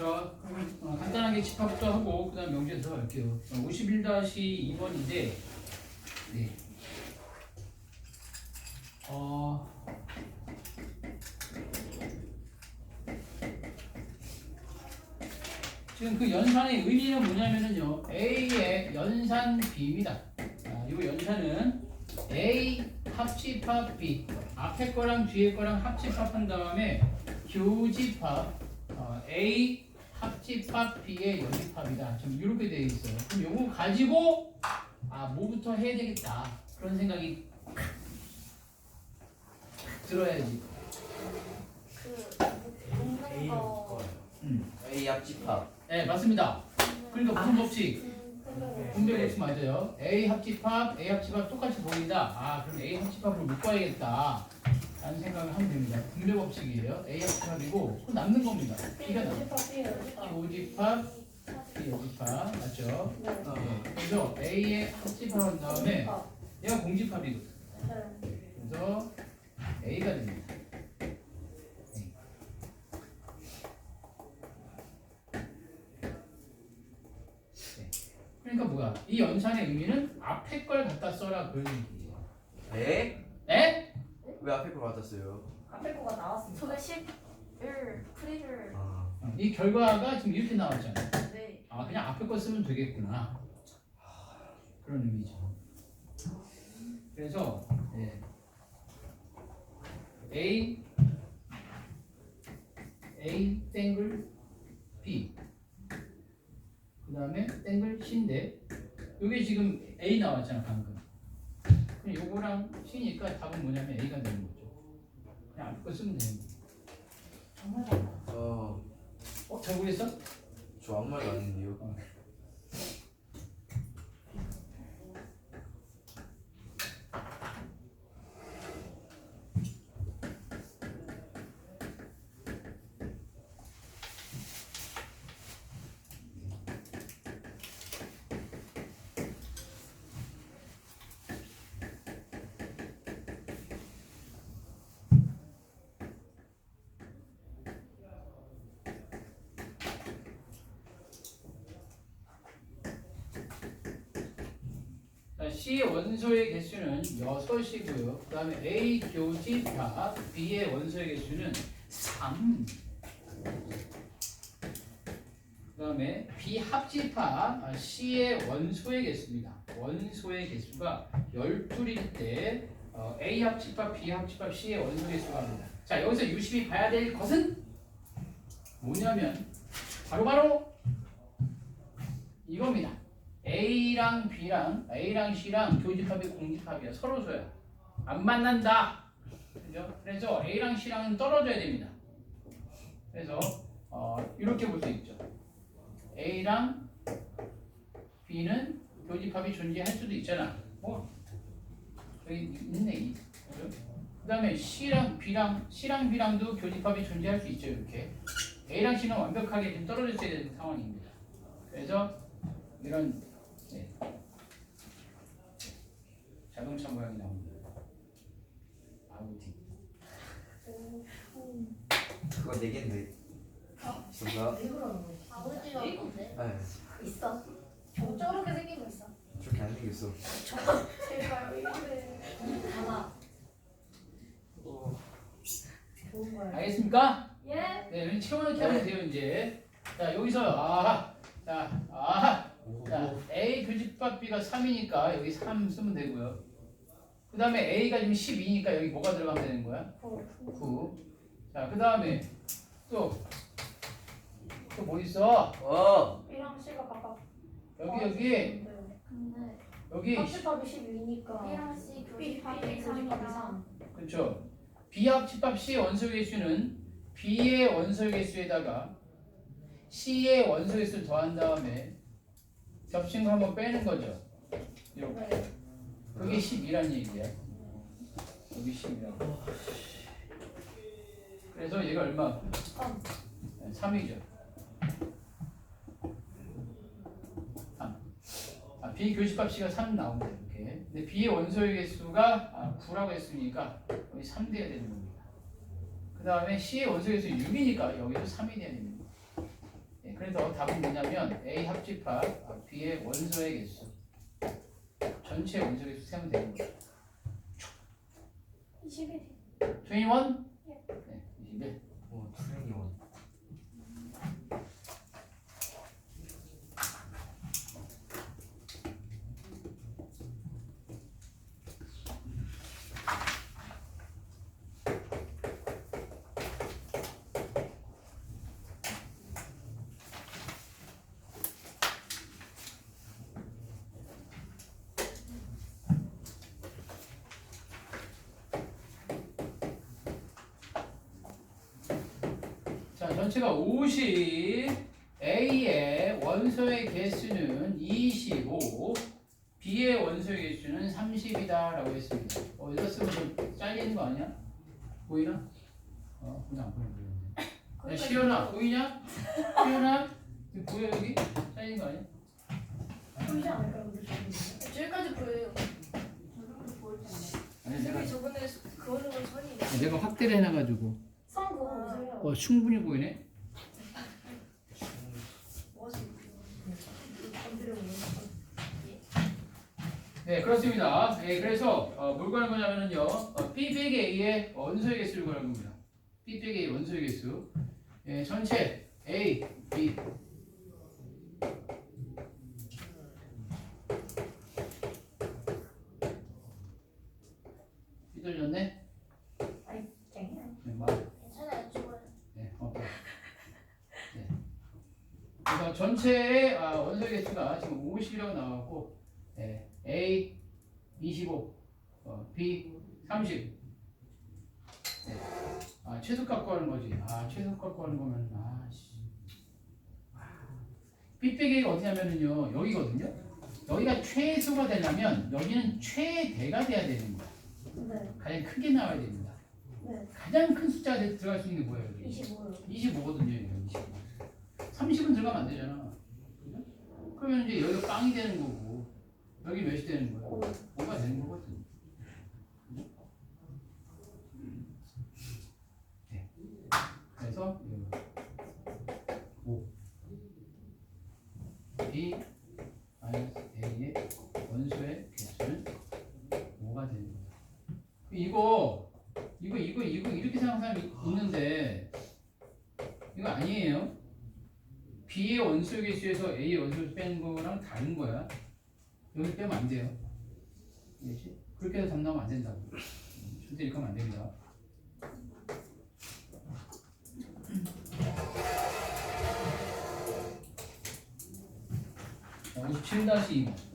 자, 어, 간단하게 집합부터 하고 그다음 명제 들어갈게요. 51-2번인데, 네. 어. 지금 그 연산의 의미는 뭐냐면은요, A의 연산 B입니다. 아, 이 연산은 A 합집합 B 앞에 거랑 뒤에 거랑 합집합한 다음에 교집합 어, A 합집합 B의 여집합이다. 지금 이렇게 되어 있어요. 그럼 요거 가지고 아 뭐부터 해야 되겠다 그런 생각이 들어야지. 그 묶는 거 음. A 합집합 네 맞습니다. 그러니까 무슨 법칙? 음, 분배 법칙 맞아요. A 합집합, A 합집합 똑같이 보인다. 아 그럼 A 합집합으로 묶어야겠다. 라는 생각을 하면 됩니다. 분배 법칙이에요. A 합집합이고 또 남는 겁니다. B가 남. 교집합, B 여집합 맞죠? 네. 그래서 A의 합집합한 다음에 얘가 공집합이거든. 그래서 A가 됩니다. 네. 그러니까 뭐야? 이 연산의 의미는 앞에 걸 갖다 써라 그런 얘기예요. 에? 에? 왜 앞에 거 받았어요? 앞에 거가 나왔습니다. 저게 10을 프리를 아 이 결과가 지금 이렇게 나왔잖아. 네. 아 그냥 앞에 거 쓰면 되겠구나. 그런 의미죠. 그래서 예. A A 땡글 B 그 다음에 땡글 C인데 이게 지금 A 나왔잖아 방금. 요거랑 C니까 답은 뭐냐면 A가 되는 거죠. 그냥 앞에 거 쓰면 되는 거죠. 정말 잘 어, 어? 잘 보겠어? 저 아무 말도 안 했는데요 C의 원소의 개수는 6이고요. 그 다음에 A 교집합 B의 원소의 개수는 3. 그 다음에 B 합집합 아, C의 원소의 개수입니다. 원소의 개수가 12일 때 어, A 합집합 B 합집합 C의 원소 개수가 합니다. 자 여기서 유심히 봐야 될 것은 뭐냐면 바로바로 이겁니다. A랑 B랑 A랑 C랑 교집합이 공집합이야 서로 줘야 안 만난다. 그죠? 그래서 A랑 C랑은 떨어져야 됩니다. 그래서 어, 이렇게 볼 수 있죠. A랑 B는 교집합이 존재할 수도 있잖아. 뭐 여기 있네? 그 다음에 C랑 B랑 C랑 B랑도 교집합이 존재할 수 있죠 이렇게. A랑 C는 완벽하게 지금 떨어져 있어야 되는 상황입니다. 그래서 이런 네. 자동차 모양이 나옵니다. 아우디. 그거 네 개인데 뭔가 왜 그러는 거지? 아버지가 뭔데? 에 있어. 저 저렇게 생긴 거 있어. 저렇게 안 생겼어 제발 왜 이래? 봐봐. 좋은 거야. 알겠습니까? 예? 네, 여기 채워넣기 하면 돼요 이제. 자 여기서 아, 자, 6과 B가 3이니까 여기 3 쓰면 되고요. 그 다음에 A가 지금 12니까 여기 뭐가 들어가면 되는 거야? 9. 자, 그 다음에 또, 또 뭐 있어? 어. B랑 C가 각각 여기, 여기, 여기, 합집합이 12니까 B랑 C 교집 합이 삼이랑 그쵸. B합 집합 C 원소의 개수는 B의 원소의 개수에다가 C의 원소의 개수를 더한 다음에 겹친 거 한번 빼는 거죠. 이렇게. 네. 그게 10이란 얘기야. 여기 10이라고. 그래서 얘가 얼마? 3. 3이죠. 3. 아, B 교집합 C가 3 나옵니다. 이렇게. 근데 B의 원소의 개수가 아, 9라고 했으니까 여기 3 돼야 되는 겁니다. 그 다음에 C의 원소 개수 6이니까 여기도 3이 돼야 됩니다. 그래서 답은 뭐냐면 A 합집합 아, B의 원소의 개수 전체 원소 개수 세면 되는 거예요 21. 21? 네, 21 오 트레이닝 원. 자, 전체가 50, A의 원소의 개수는 25, B의 원소의 개수는 30이다 라고 했습니다. 어, 이거 쓰면 좀 잘리는 거 아니야? 보이나? 어, 그냥 안 보이네. 야, 시연아, 보이냐? 시연아, 보여 여기? 잘리는 거 아니야? 보이지 않을까요? 저기까지 보여요. 아니, 내가, 저기 저번에 건 선이. 내가 확대를 해놔가지고 보세요. 어, 충분히 보이네. 네, 그렇습니다. 네, 그래서 어, 뭘 구하는 거냐면은요, 어, B 빼기 A의 원소의 개수를 구하는 겁니다. B 빼기 A 원소의 개수. 예, 전체 A, B. 삐뚤렸네? 짱이야. 네, 맞아. 괜찮아요. 죽어요. 네, 오케이. 네. 그래서 전체의 아, 원소의 개수가 지금 50이라고 나왔고, 네, A 25, 어, B 30. 네. 아 최소값 구하는 거지. 아 최소값 구하는 거면 아 씨. B 빼기가 어디냐면은요 여기거든요. 여기가 최소가 되려면 여기는 최대가 돼야 되는 거야. 네. 가장 크게 나와야 됩니다. 네. 가장 큰 숫자가 들- 들어갈 수 있는 게 뭐예요? 여기? 25요. 25거든요. 여기 25. 30은 들어가면 안 되잖아. 그러면 이제 여기가 빵이 되는 거고 여기 몇이 되는 거야? 오. 5가 되는 거거든. 네. 그래서 이거 5 B 마이너스 A의 원소의 개수는 5가 되는 거야. 이거 이거 이거 이거 이렇게 생각하는 사람이 있는데 이거 아니에요. B의 개수에서 A의 원소를 빼는 거랑 다른 거야. 여기 빼면 안 돼요. 알겠지? 그렇게 해서 답 나오면 안 된다고. 음, 절대 이렇게 하면 안 됩니다. 자, 57-2번.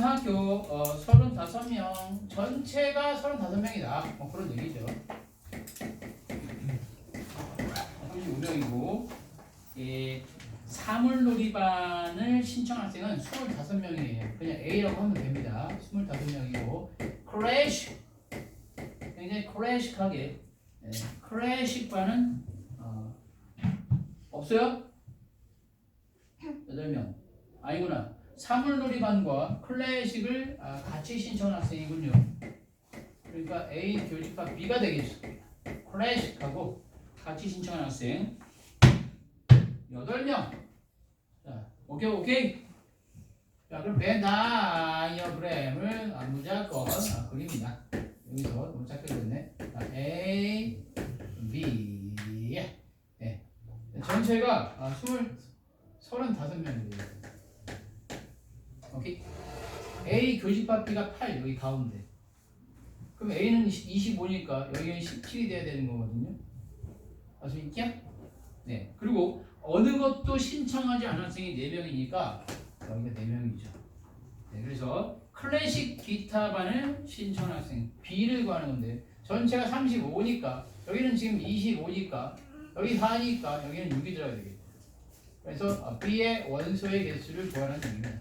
고등학교 어, 35명, 전체가 35명이다. 뭐 그런 얘기죠. 35명이고, 이 사물놀이반을 신청 학생은 25명이에요. 그냥 A라고 하면 됩니다. 25명이고, 크래쉬, 굉장히 클래식하게, 네, 클래식반은 어, 없어요? 8명. 아니구나. 사물놀이반과 클래식을 아, 같이 신청한 학생이군요. 그러니까 A 교집합 B가 되겠죠. 클래식하고 같이 신청한 학생 8명. 자, 오케이 오케이. 자, 그럼 벤 다이어그램을 아, 무조건 아, 그립니다. 여기서 너무 작게 그렸네. 자, A, B. 예. 전체가 아, 20, 35명이 돼요. 오케이. A 교집합 B가 8 여기 가운데. 그럼 A는 25니까 여기는 17이 돼야 되는 거거든요. 아시겠죠? 네. 그리고 어느 것도 신청하지 않은 학생이 4명이니까 여기가 4명이죠. 네. 그래서 클래식 기타반을 신청한 학생 B를 구하는 건데 전체가 35니까 여기는 지금 25니까 여기 4니까 여기는 6이 들어야 되겠죠. 그래서 어, B의 원소의 개수를 구하는 얘기는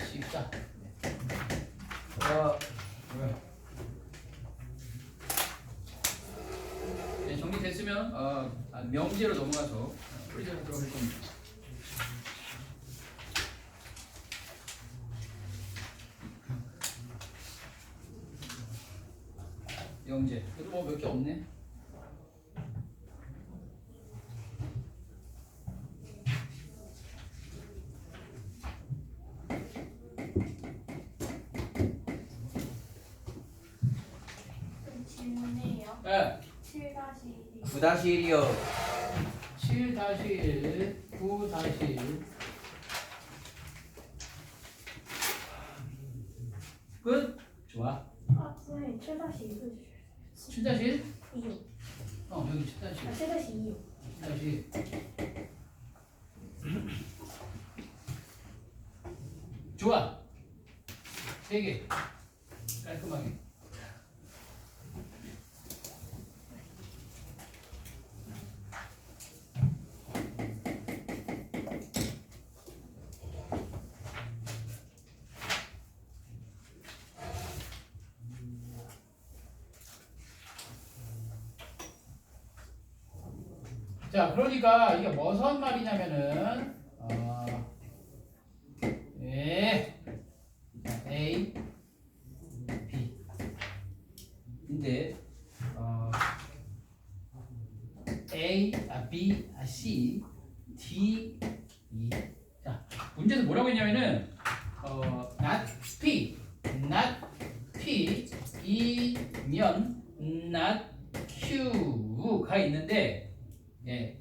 쉽다. 어, 네, 정리됐으면 어, 아, 명제로 넘어가서 프리제로 들어갈 겁니다. 명제. 그래도 뭐 몇 개 없네. 다시 1이 9 다시 1이요 7 다시 1, 9 다시 1. 끝. 좋아. 아 선생님 7 다시 2 해주세요. 7 다시 1. 2요. 어 여기 7 다시 1. 아 7 다시 2요. 다시 좋아 세개 깔끔하게 자, 그러니까 이게 무슨 말이냐면은 어, 예, 자, A, B. 근데 어, A, 아, B, 아, C, D, E. 자, 문제에서 뭐라고 했냐면은 어, not P, not P, 이면 not Q가 있는데 예.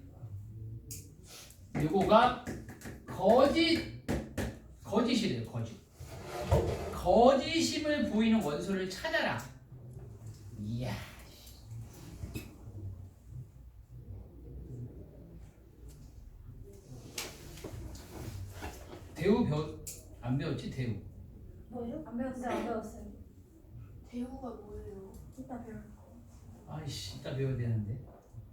요거가 거짓 거짓이래요, 거짓. 거짓임을 보이는 원소를 찾아라. 이야. 대우 배안 배웠지 대우. 뭐요? 안 배웠어요. 안 배웠어요. 대우가 뭐예요? 이따 배울 거. 아이씨 이따 배워야 되는데.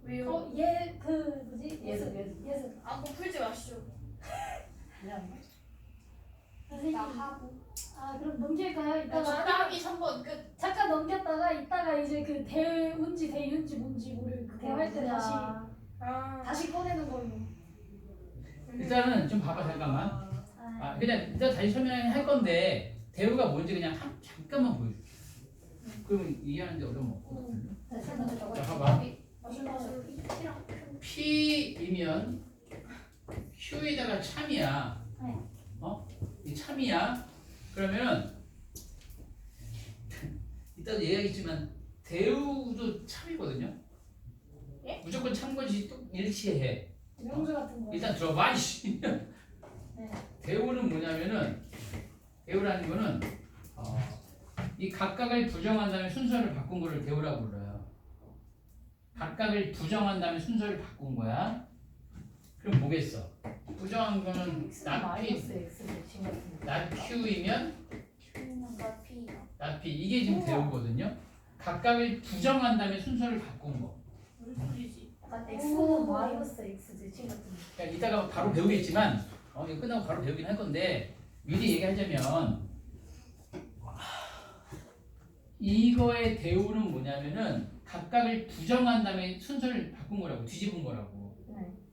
왜요? 어, 얘, 그, 뭐지? 예습, 예습. 예습. 아, 뭐 풀지 마시죠. 선생님. 나 하고. 아, 그럼 넘길까요? 나 이따가. 적당히 3번 끝. 잠깐 넘겼다가 이따가 이제 그 대운지 대윤지 뭔지 모를 그거 할 때 다시 아, 다시 꺼내는 걸로. 일단은 좀 봐봐 잠깐만. 아, 아 그냥 일단 다시 설명할 건데 대우가 뭔지 그냥 한, 잠깐만 보여줄게. 그러면 이해하는데 어려움 없거든. 네, 잠깐 자 잠깐. 봐봐. Q. P이면 Q에다가 참이야. 네. 어? 이 참이야. 그러면은 이따도 얘기하겠지만 대우도 참이거든요. 예? 무조건 또 일치해. 명주 같은 거. 일단 들어봐. 이씨. 네. 대우는 뭐냐면은 대우라는 거는 어, 이 각각을 부정한 다음에 순서를 바꾼 거를 대우라고 불러요. 각각을 부정한 다음에 순서를 바꾼 거야. 그럼 뭐겠어? 부정한 거는 not P, X not Q이면 Q는 나 P랑. not P 이게 지금 대우거든요. 각각을 부정한 다음에 순서를 바꾼 거. 약간 X는 마이너스 X 매칭 같은 거. 그러니까 이따가 바로 배우겠지만 어, 이거 끝나고 바로 배우긴 할 건데 미리 얘기하자면 이거의 대우는 뭐냐면은 각각을 부정한 다음에 순서를 바꾼 거라고 뒤집은 거라고 네.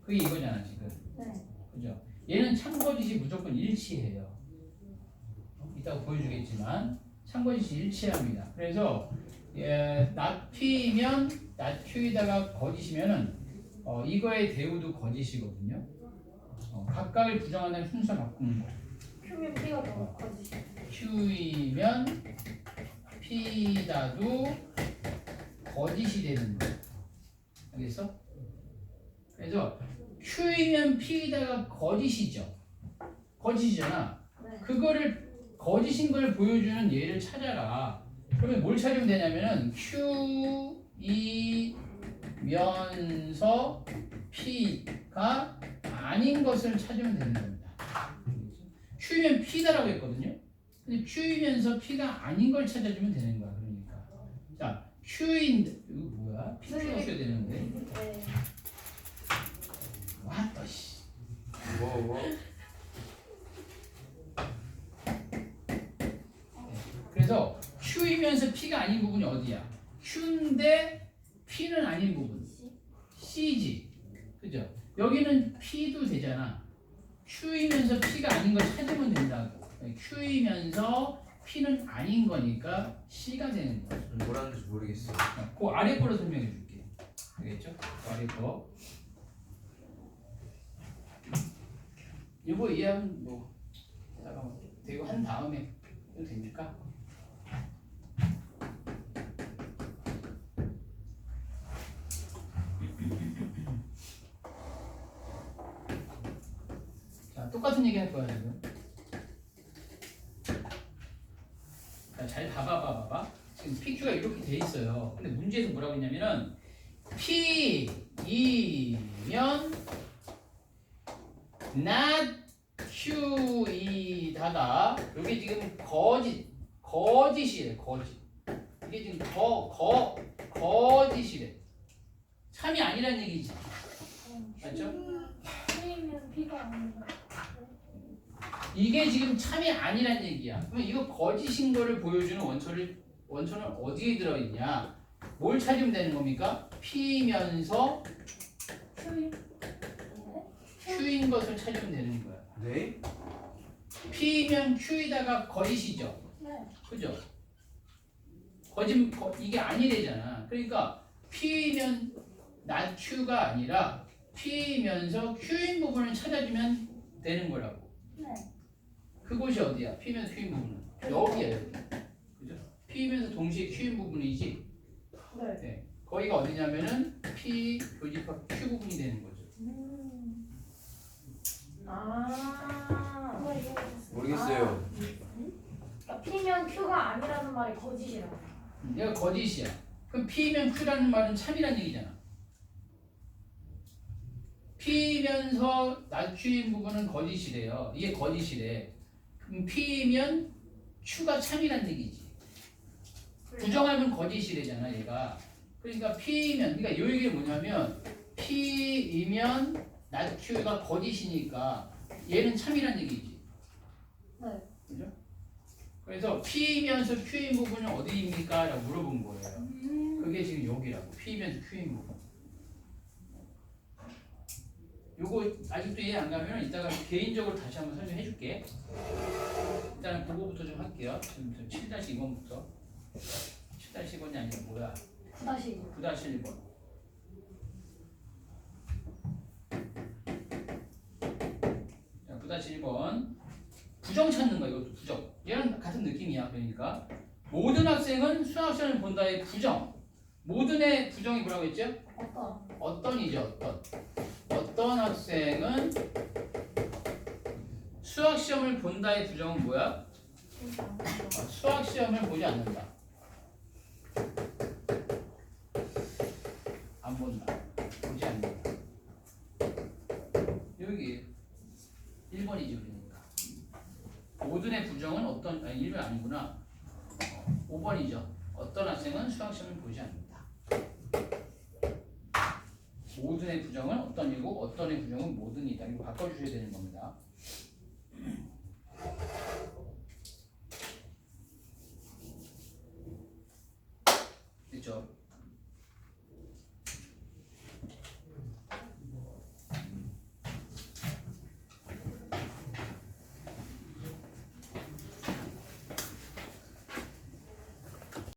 그게 이거잖아 지금 네. 그죠 얘는 참거짓이 무조건 일치해요 어, 이따가 보여주겠지만 참거짓이 일치합니다 그래서 예, not Q에다가 거짓이면은 어, 이거의 대우도 거짓이거든요 어, 각각을 다음에 순서 바꾸는 거 Q면 P가 더 커지. Q이면 P다도 거짓이 되는 거야. 알겠어? 그래서 Q이면 P다가 거짓이죠. 거짓이잖아. 네. 그거를 거짓인 걸 보여주는 예를 찾아라. 그러면 뭘 찾으면 되냐면은 Q이면서 P가 아닌 것을 찾으면 되는 겁니다. Q면 P다라고 했거든요. 근데 Q이면서 P가 아닌 걸 찾아주면 되는 거야. 그러니까 자 Q인 이거 뭐야? P 써야 되는데 씨. 뭐 뭐? 그래서 Q이면서 P가 아닌 부분이 어디야? Q인데 P는 아닌 부분. C지. 그죠? 여기는 P도 되잖아. Q이면서 P가 아닌 걸 찾으면 된다고. Q이면서 P는 아닌 거니까 C가 되는 거야. 뭐라는 지 모르겠어. 그 아래 거로 설명해 줄게. 알겠죠? 그 아래 거. 이거 이해하면 뭐 잠깐만 대고 한 다음에 해도 됩니까? 자 똑같은 얘기 할 거야 지금. 자, 잘 봐봐 봐 봐 봐. 지금 PQ가 이렇게 돼 있어요. 근데 문제에서 뭐라고 했냐면은 P이면 not Q이다가 이게 지금 거짓 거짓이래 거짓. 이게 지금 거, 거, 거짓이래. 참이 아니란 얘기지. 맞죠? P가 아닌가? 이게 지금 참이 아니란 얘기야. 그럼 이거 거짓인 거를 보여주는 원천을 원천은 어디에 들어있냐? 뭘 찾으면 되는 겁니까? P면서 Q이 Q인 것을 찾으면 되는 거야. 네? P면 Q이다가 거짓이죠. 네. 그죠? 거짓 거, 이게 아니래잖아. 그러니까 P면 not Q가 아니라 P면서 Q인 부분을 찾아주면 되는 거라고. 네. 그곳이 어디야? P면서 Q인 부분은 여기야 여기. 그죠? P면서 동시에 Q인 부분이지. 네. 네. 거기가 어디냐면은 P 교집합 Q 부분이 되는 거죠. 음. 아. 모르겠어요. 그러니까 P면 Q가 아니라는 말이 거짓이라. 음, 얘가 거짓이야. 그럼 P면 Q라는 말은 참이란 얘기잖아. P면서 낮추인 부분은 거짓이래요. 이게 거짓이래. 그럼 P면 Q가 참이란 얘기지. 부정하면 거짓이래잖아, 얘가. 그러니까 P면, 그러니까 이 얘기가 뭐냐면 P이면 낮추가 거짓이니까 얘는 참이란 얘기지. 네. 그죠? 그래서 P면서 Q인 부분은 어디입니까? 라고 물어본 거예요. 음. 그게 지금 여기라고. P면서 Q인 부분. 요거 아직도 이해 안 가면 이따가 개인적으로 다시 한번 설명해 줄게. 일단은 그거부터 좀 할게요. 지금 7-2번부터. 7-2번이 아니라 뭐야? 다시. 9-1번. 자, 9-1번. 부정 찾는 거야, 이것도 부정. 얘랑 같은 느낌이야, 그러니까. 모든 학생은 수학 시험을 본다의 부정. 모든의 부정이 뭐라고 했죠? 어떤? 어떤이죠, 어떤. 어떤 학생은 수학 시험을 본다의 부정은 뭐야? 어, 수학 시험을 보지 않는다. 안 본다. 보지 않는다. 여기 1번이지 그러니까. 모든의 부정은 어떤 아니 1번 아니구나. 어, 5번이죠. 어떤 학생은 수학 시험을 보지 않는다. 모든의 부정은 어떤 이고 어떤의 부정은 모든이다. 이거 바꿔주셔야 되는 겁니다.